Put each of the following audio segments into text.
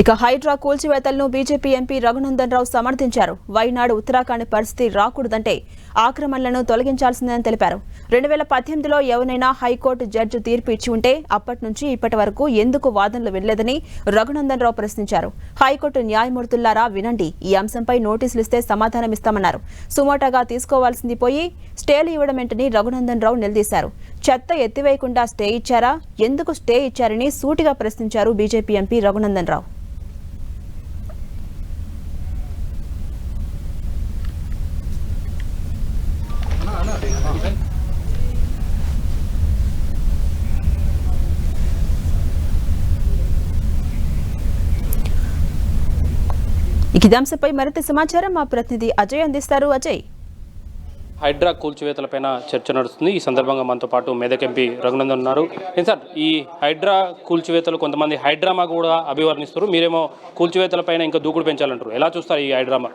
ఇక హైడ్రా కూల్చివేతలను BJP MP Raghunandan Rao సమర్థించారు. వైనాడు ఉత్తరాఖండ్ పరిస్థితి రాకూడదంటే ఆక్రమణలను తొలగించాల్సిందని తెలిపారు. రెండు వేల పద్దెనిమిదిలో ఎవరైనా హైకోర్టు జడ్జి తీర్పు ఇచ్చి ఉంటే అప్పటి నుంచి ఇప్పటి వరకు ఎందుకు వాదనలు వినలేదని రఘునందన్ రావు ప్రశ్నించారు. హైకోర్టు న్యాయమూర్తులారా వినండి. ఈ అంశంపై నోటీసులు ఇస్తే సమాధానం ఇస్తామన్నారు. సుమోటాగా తీసుకోవాల్సింది పోయి స్టేలు ఇవ్వడమేంటని రఘునందన్ రావు నిలదీశారు. చెత్త ఎత్తివేయకుండా స్టే ఇచ్చారా? ఎందుకు స్టే ఇచ్చారని సూటిగా ప్రశ్నించారు బీజేపీ ఎంపీ రఘునందన్ రావు. ఇక ఇదే అంశంపై మరింత సమాచారం మా ప్రతినిధి అజయ్ అందిస్తారు. అజయ్. హైడ్రా కూల్చివేతలపైన చర్చ నడుస్తుంది. ఈ సందర్భంగా మనతో పాటు మెదక్ ఎంపీ రఘునందన్ ఉన్నారు. సార్ ఈ హైడ్రా కూల్చివేతలు కొంతమంది హైడ్రామా కూడా అభివర్ణిస్తారు. మీరేమో కూల్చివేతలపైన ఇంకా దూకుడు పెంచాలంటారు. ఎలా చూస్తారు ఈ హైడ్రామా?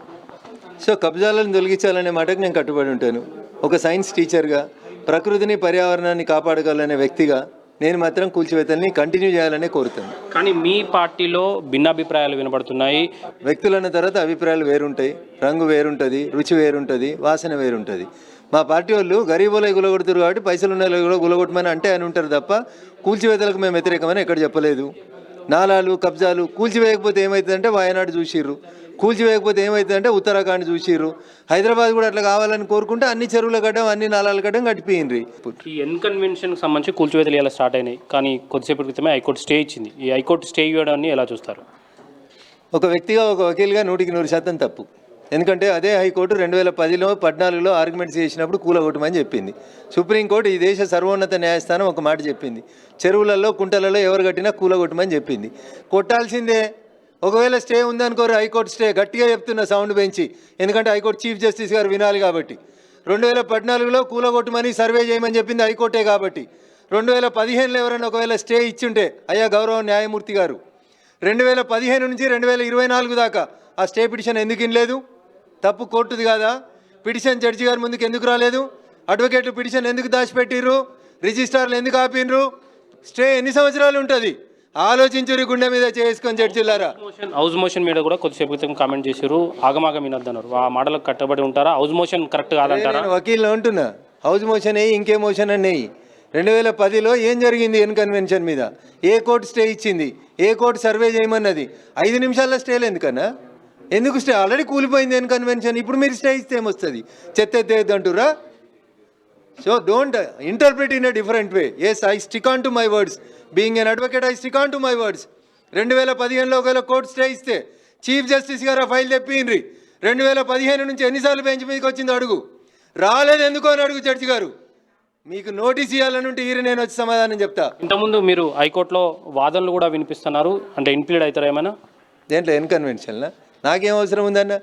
సో కబ్జాలను తొలగించాలనే మాటకు నేను కట్టుబడి ఉంటాను. ఒక సైన్స్ టీచర్గా ప్రకృతిని పర్యావరణాన్ని కాపాడగలనే వ్యక్తిగా నేను మాత్రం కూల్చివేతల్ని కంటిన్యూ చేయాలనే కోరుతాను. కానీ మీ పార్టీలో భిన్నాభిప్రాయాలు వినబడుతున్నాయి. వ్యక్తులన్న తర్వాత అభిప్రాయాలు వేరుంటాయి రంగు వేరుంటుంది రుచి వేరుంటుంది వాసన వేరుంటుంది. మా పార్టీ వాళ్ళు గరీబులై గులగొడుతారు కాబట్టి పైసలు ఉన్న కూడా గులగొట్టమని అంటే అని ఉంటారు తప్ప కూల్చివేతలకు మేము వ్యతిరేకమని ఎక్కడ చెప్పలేదు. నాలాలు కబ్జాలు కూల్చివేయకపోతే ఏమవుతుందంటే వాయనాడు చూసిర్రు. కూల్చివేయకపోతే ఏమవుతుందంటే ఉత్తరాఖండ్ చూసిర్రు. హైదరాబాద్ కూడా అట్లా కావాలని కోరుకుంటే అన్ని చెరువుల గడ్డం అన్ని నాలాల గడ్డం గడిపోయిండ్రి ఈ ఎన్ కన్వెన్షన్కి సంబంధించి కూల్చివేతలు ఇలా స్టార్ట్ అయినాయి. కానీ కొద్దిసేపటి క్రితమే హైకోర్టు స్టే ఇచ్చింది. ఈ హైకోర్టు స్టే ఇవ్వడాన్ని ఎలా చూస్తారు? ఒక వ్యక్తిగా ఒక వకీల్గా నూటికి నూరు శాతం తప్పు. ఎందుకంటే అదే హైకోర్టు రెండు వేల పదిలో పద్నాలుగులో ఆర్గ్యుమెంట్స్ చేసినప్పుడు కూలగొట్టమని చెప్పింది. సుప్రీంకోర్టు ఈ దేశ సర్వోన్నత న్యాయస్థానం ఒక మాట చెప్పింది. చెరువులలో కుంటలలో ఎవరు కట్టినా కూలగొట్టమని చెప్పింది. కొట్టాల్సిందే ఒకవేళ స్టే ఉందనుకోరు హైకోర్టు స్టే. గట్టిగా చెప్తున్న సౌండ్ పెంచి. ఎందుకంటే హైకోర్టు చీఫ్ జస్టిస్ గారు వినాలి కాబట్టి. రెండు వేల పద్నాలుగులో కూలగొట్టుమని సర్వే చేయమని చెప్పింది హైకోర్టే కాబట్టి. రెండు వేల పదిహేనులో ఎవరైనా ఒకవేళ స్టే ఇచ్చుంటే అయ్యా గౌరవ న్యాయమూర్తి గారు. రెండు వేల పదిహేను నుంచి రెండు వేల ఇరవై నాలుగు దాకా ఆ స్టే పిటిషన్ ఎందుకు ఇనలేదు? తప్పు కోర్టుది కాదా? పిటిషన్ జడ్జి గారి ముందుకు ఎందుకు రాలేదు? అడ్వకేట్లు పిటిషన్ ఎందుకు దాచిపెట్టిర్రు? రిజిస్ట్రార్లు ఎందుకు ఆపినరు స్టే ఎన్ని సంవత్సరాలు ఉంటుంది? ఆలోచించురి గుండె మీద చేసుకొని జడ్జిలారా మోషన్ హౌస్ మోషన్ మీద కూడా కొద్దిసేపు క్రితం కామెంట్ చేశారు ఆగమాగం వినొద్దన్నారు. ఆ మాటలకు కట్టబడి ఉంటారా? హౌస్ మోషన్ కరెక్ట్ కాదంటారా? నేను వకీల్లో ఉంటున్నా. హౌస్ మోషన్ అయ్యి ఇంకే మోషన్ అని రెండు వేల పదిలో ఏం జరిగింది ఎన్ కన్వెన్షన్ మీద? ఏ కోర్టు స్టే ఇచ్చింది? ఏ కోర్టు సర్వే చేయమన్నది? ఐదు నిమిషాల్లో స్టేలు ఎందుకన్నా ఎందుకు స్టే? ఆల్రెడీ కూలిపోయింది ఎన్ కన్వెన్షన్. ఇప్పుడు మీరు స్టే ఇస్తే ఏమొస్తుంది? చెత్త ఎత్తేయద్దు అంటురా so don't interpret in a different way as I stick on to my words being an advocate I stick on to my words రెండు వేల పదిహేనులో ఒకవేళ కోర్టు స్టే ఇస్తే చీఫ్ జస్టిస్ గారు ఆ ఫైల్ తెప్పిండ్రి రెండు వేల పదిహేను నుంచి ఎన్నిసార్లు బెంచ్ మీదకి వచ్చింది అడుగు. రాలేదు ఎందుకో అని అడుగు జడ్జి గారు. మీకు నోటీస్ ఇవ్వాలని ఉంటే ఈరు నేను వచ్చి సమాధానం చెప్తా. ఇంతకుముందు మీరు హైకోర్టులో వాదనలు కూడా వినిపిస్తున్నారు. అంటే ఇన్ప్లీడ్ అవుతారా ఏమైనా? దేంట్లో ఎన్ కన్వెన్షన్లా నాకేం అవసరం ఉందన్న?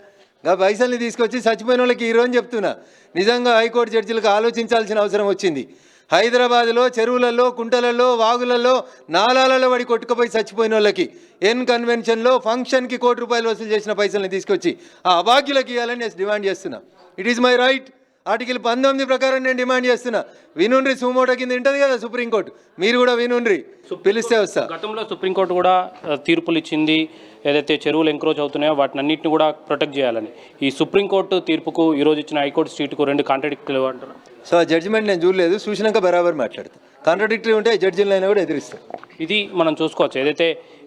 గా పైసల్ని తీసుకొచ్చి చచ్చిపోయిన వాళ్ళకి ఈరోజు చెప్తున్నా. నిజంగా హైకోర్టు జడ్జిలకు ఆలోచించాల్సిన అవసరం వచ్చింది. హైదరాబాద్లో చెరువులలో కుంటలలో వాగులలో నాలాలలో పడి కొట్టుకుపోయి చచ్చిపోయిన వాళ్ళకి ఎన్ కన్వెన్షన్లో ఫంక్షన్కి కోటి రూపాయలు వసూలు చేసిన పైసల్ని తీసుకొచ్చి ఆ అభాగ్యులకి ఇవ్వాలని నేను డిమాండ్ చేస్తున్నా. It is my right article పంతొమ్మిది ప్రకారం నేను డిమాండ్ చేస్తున్నా. వినుండ్రి సుమోటో కింద ఉంటుంది కదా సుప్రీంకోర్టు. మీరు కూడా వినుండ్రి. పిలిస్తే వస్తా. గతంలో సుప్రీంకోర్టు కూడా తీర్పులు ఇచ్చింది ఏదైతే చెరువులు ఎంక్రోచ్ అవుతున్నాయో వాటిని అన్నింటిని కూడా ప్రొటెక్ట్ చేయాలని. ఈ సుప్రీంకోర్టు తీర్పుకు ఈరోజు ఇచ్చిన హైకోర్టు స్ట్రీట్కు రెండు కాంట్రాడిక్ట్ అంటారు సో ఆ జడ్జిమెంట్ నేను చూడలేదు. చూసినాక బరాబర్ మాట్లాడతా. కాంట్రడిక్టరీ ఉంటే జడ్జిలైనా కూడా ఎదిరిస్తాను ఇది మనం చూసుకోవచ్చు. ఏదైతే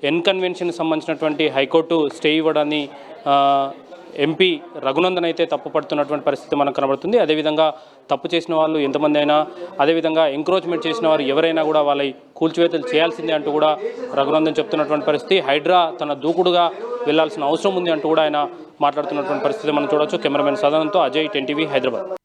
ఎన్ కన్వెన్షన్ సంబంధించినటువంటి హైకోర్టు స్టే ఇవ్వడాన్ని ఎంపీ రఘునందన్ అయితే తప్పు పడుతున్నటువంటి పరిస్థితి మనకు కనబడుతుంది. అదేవిధంగా తప్పు చేసిన వాళ్ళు ఎంతమంది అయినా అదేవిధంగా ఎంక్రోచ్మెంట్ చేసిన వారు ఎవరైనా కూడా వాళ్ళ కూల్చివేతలు చేయాల్సిందే అంటూ కూడా రఘునందన్ చెప్తున్నటువంటి పరిస్థితి. హైడ్రా తన దూకుడుగా వెళ్ళాల్సిన అవసరం ఉంది అంటూ కూడా ఆయన మాట్లాడుతున్నటువంటి పరిస్థితి మనం చూడొచ్చు. Cameraman సదనంతో Ajay ten TV Hyderabad.